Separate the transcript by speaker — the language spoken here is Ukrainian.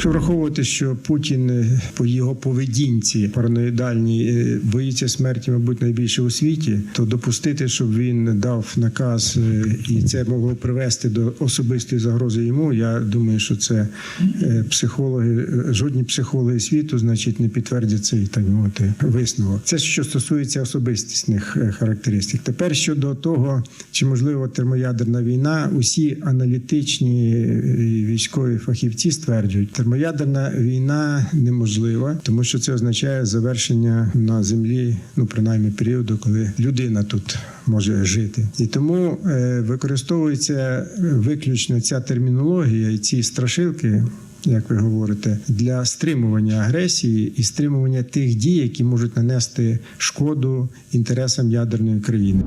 Speaker 1: Якщо враховувати, що Путін е, по його поведінці параноїдальній е, боїться смерті, мабуть, найбільше у світі, то допустити, щоб він дав наказ е, і це могло привести до особистої загрози йому. Я думаю, що це психологи, жодні психологи світу, значить, не підтвердять цей так мовити висновок. Це що стосується особистісних характеристик. Тепер щодо того, чи можливо термоядерна війна, усі аналітичні військові фахівці стверджують, термоядерна війна неможлива, тому що це означає завершення на землі, ну принаймні періоду, коли людина тут може жити, і тому е, використовується виключно ця термінологія і ці страшилки. Як ви говорите, для стримування агресії і стримування тих дій, які можуть нанести шкоду інтересам ядерної країни.